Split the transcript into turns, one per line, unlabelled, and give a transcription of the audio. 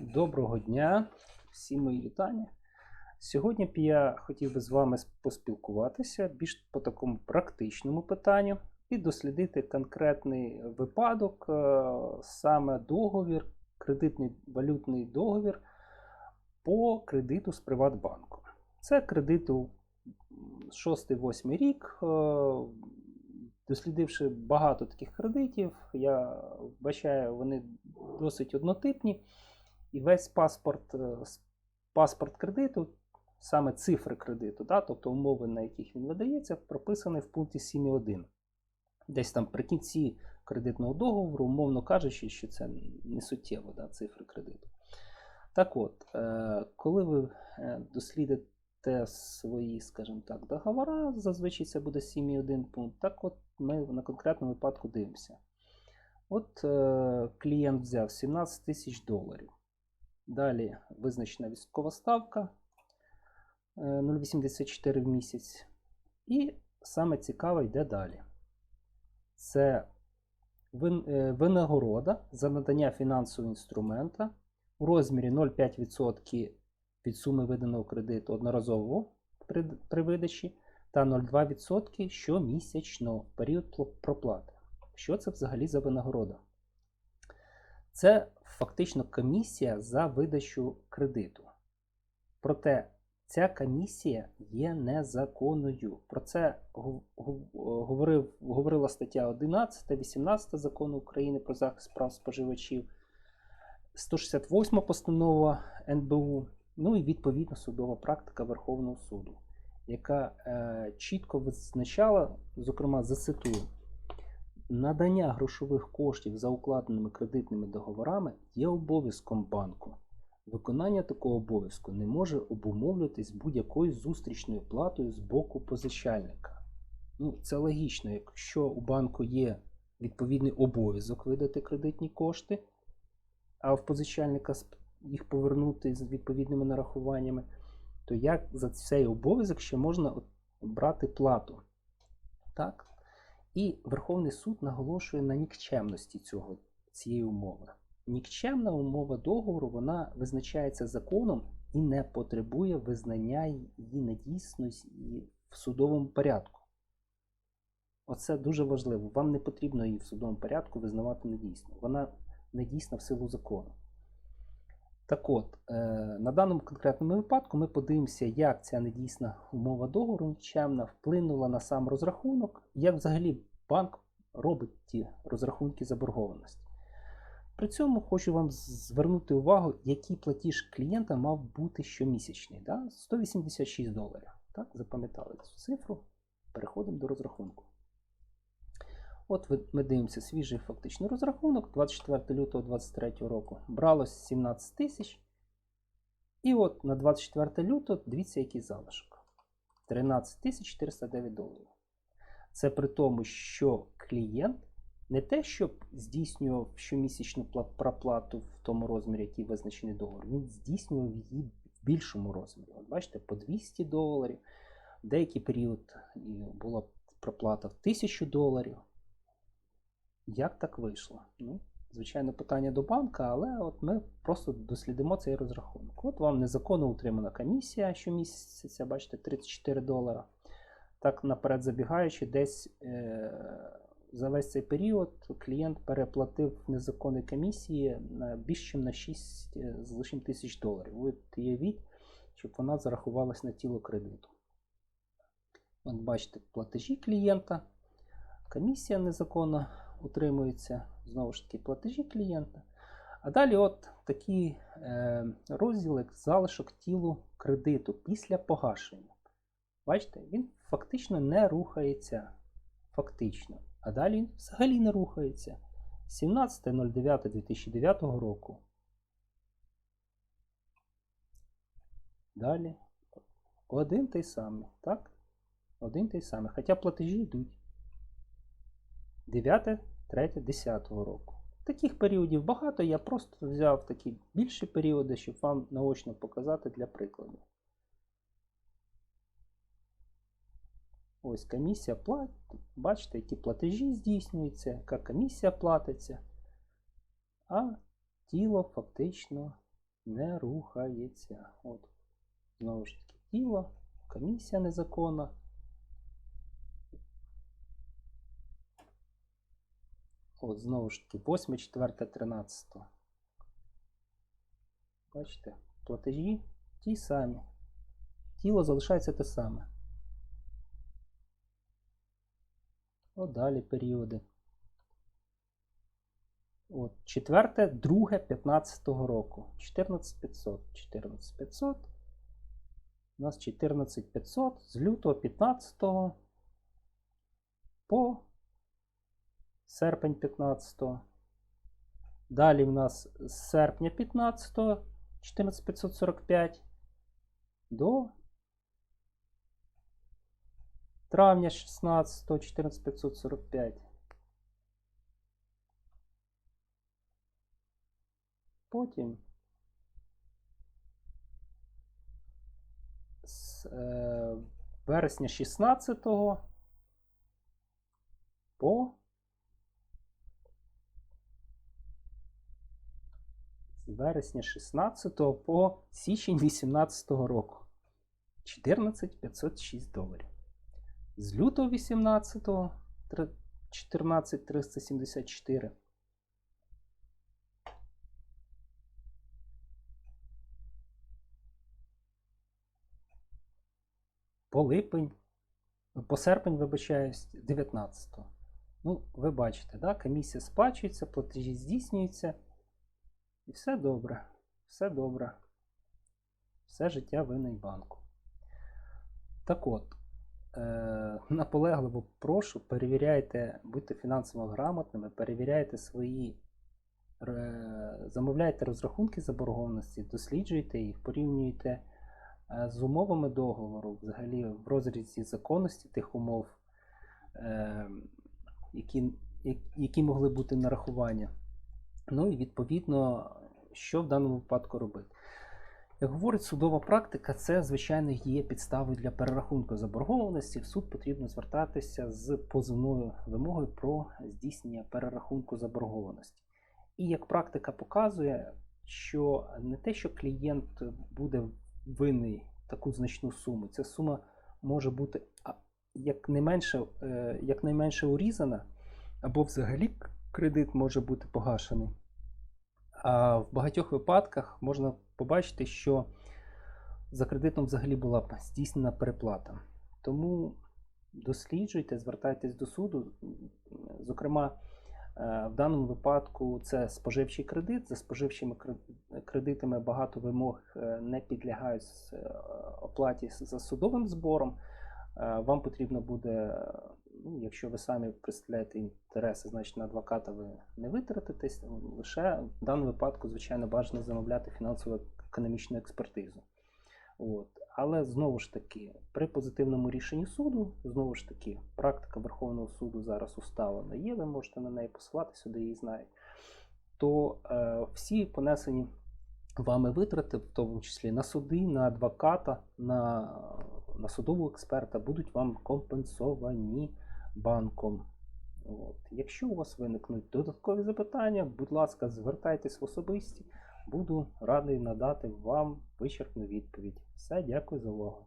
Доброго дня, всі мої вітання. Сьогодні б я хотів би з вами поспілкуватися більш по такому практичному питанню і дослідити конкретний випадок, е, саме договір, кредитний валютний договір по кредиту з Приватбанку. Це кредиту 6-8 рік. е, Дослідивши багато таких кредитів, я вбачаю, вони досить однотипні. І весь паспорт, е, паспорт кредиту, саме цифри кредиту, да, тобто умови, на яких він видається, прописаний в пункті 7.1. Десь там при кінці кредитного договору, умовно кажучи, що це не суттєво да, цифри кредиту. Так от, е, коли ви е, дослідите свої, скажімо так, договори, зазвичай це буде 7.1 пункт. Так от ми на конкретному випадку дивимося. От клієнт взяв 17 тисяч доларів. Далі визначена відсоткова ставка е, 0,84 в місяць. І саме цікаве йде далі. Це е, винагорода за надання фінансового інструмента у розмірі 0,5% від суми виданого кредиту одноразово при, при видачі та 0,2% щомісячно в період проплати. Що це взагалі за винагорода? Це фактично комісія за видачу кредиту. Проте ця комісія є незаконною. Про це гов- гов- говорив, говорила стаття 11, 18 закону України про захист прав споживачів, 168 постанова НБУ, ну і відповідно судова практика Верховного суду, яка е, чітко визначала, зокрема, зацитую. Надання грошових коштів за укладеними кредитними договорами є обов'язком банку. Виконання такого обов'язку не може обумовлюватись будь-якою зустрічною платою з боку позичальника. Ну, це логічно, якщо у банку є відповідний обов'язок видати кредитні кошти, а в позичальника їх повернути з відповідними нарахуваннями, то як за цей обов'язок ще можна брати плату? Так? І Верховний суд наголошує на нікчемності цього, цієї умови. Нікчемна умова договору вона визначається законом і не потребує визнання її недійсності в судовому порядку. Оце дуже важливо. Вам не потрібно її в судовому порядку визнавати недійсною. Вона недійсна в силу закону. Так от, е, на даному конкретному випадку ми подивимося, як ця недійсна умова договору нікчемна вплинула на сам розрахунок, як взагалі банк робить ті розрахунки заборгованості. При цьому хочу вам звернути увагу, який платіж клієнта мав бути щомісячний. Да? 186 доларів. Так, запам'ятали цю цифру. Переходимо до розрахунку. От ми дивимося свіжий фактичний розрахунок 24 лютого 2023 року. Бралось 17 тисяч. І от на 24 лютого дивіться, який залишок. 13 тисяч 409 доларів. Це при тому, що клієнт не те, щоб здійснював щомісячну проплату в тому розмірі, який визначений договор, він здійснював її в більшому розмірі. От бачите, по 200 доларів. Деякий період була проплата в 1000 доларів. Як так вийшло? Ну, звичайно, питання до банка, але от ми просто дослідимо цей розрахунок. От вам незаконно утримана комісія щомісяця, бачите, 34 долара. Так, наперед забігаючи, десь е, за весь цей період клієнт переплатив незаконної комісії на більше на 6 е, з лишнім тисяч доларів. Ви уявіть, щоб вона зарахувалась на тіло кредиту. От бачите, платежі клієнта, комісія незаконно утримується, знову ж таки, платежі клієнта. А далі от такий е, розділ, як залишок тілу кредиту після погашення. Бачите, він фактично не рухається. Фактично. А далі він взагалі не рухається. 17.09.2009 року. Далі. Один той самий, так? Один той самий. Хоча платежі йдуть. 9, 3, 10 року. Таких періодів багато. Я просто взяв такі більші періоди, щоб вам наочно показати для прикладу. Ось комісія платить. Бачите, які платежі здійснюються, яка комісія платиться. А тіло фактично не рухається. От. Знову ж таки, тіло, комісія незаконна. От, знову ж таки, 8, 4, 13. Бачите, платежі ті самі. Тіло залишається те саме. От далі періоди. От, четверте, друге 15 року. 14500. 14500. У нас 14500 з лютого 15 по серпень 15. Далі в нас з серпня 15 14545 до травня 16 14545. Потім з е, вересня 16 по з вересня 16 по січень 18 року 14 506 доларів. З лютого 18 14 374. По липень, по серпень, вибачаюсь, 19. Ну, ви бачите, да? комісія сплачується, платежі здійснюються. І все добре. Все добре. Все життя винний банку. Так от, е- наполегливо прошу, перевіряйте, будьте фінансово грамотними, перевіряйте свої, е- замовляйте розрахунки заборгованості, досліджуйте їх, порівнюйте е, з умовами договору, взагалі в розрізі законності тих умов, е- які, які могли бути нарахування. Ну і відповідно, що в даному випадку робити. Як говорить судова практика, це, звичайно, є підставою для перерахунку заборгованості. В суд потрібно звертатися з позовною вимогою про здійснення перерахунку заборгованості. І як практика показує, що не те, що клієнт буде винний таку значну суму, ця сума може бути якнайменше, е, якнайменше урізана, або взагалі кредит може бути погашений. А в багатьох випадках можна побачити, що за кредитом взагалі була здійснена переплата. Тому досліджуйте, звертайтесь до суду. Зокрема, е, в даному випадку це споживчий кредит. За споживчими кредитами багато вимог е, не підлягають е, оплаті за судовим збором. Вам потрібно буде, ну, якщо ви самі представляєте інтереси, значить на адвоката ви не витратитесь. Лише в даному випадку, звичайно, бажано замовляти фінансово-економічну експертизу. От. Але знову ж таки, при позитивному рішенні суду, знову ж таки, практика Верховного суду зараз уставлена є, ви можете на неї посилатися, де її знають, то е, всі понесені вами витрати, в тому числі на суди, на адвоката, на, на судового експерта, будуть вам компенсовані банком. От. Якщо у вас виникнуть додаткові запитання, будь ласка, звертайтесь в особисті. Буду радий надати вам вичерпну відповідь. Все, дякую за увагу.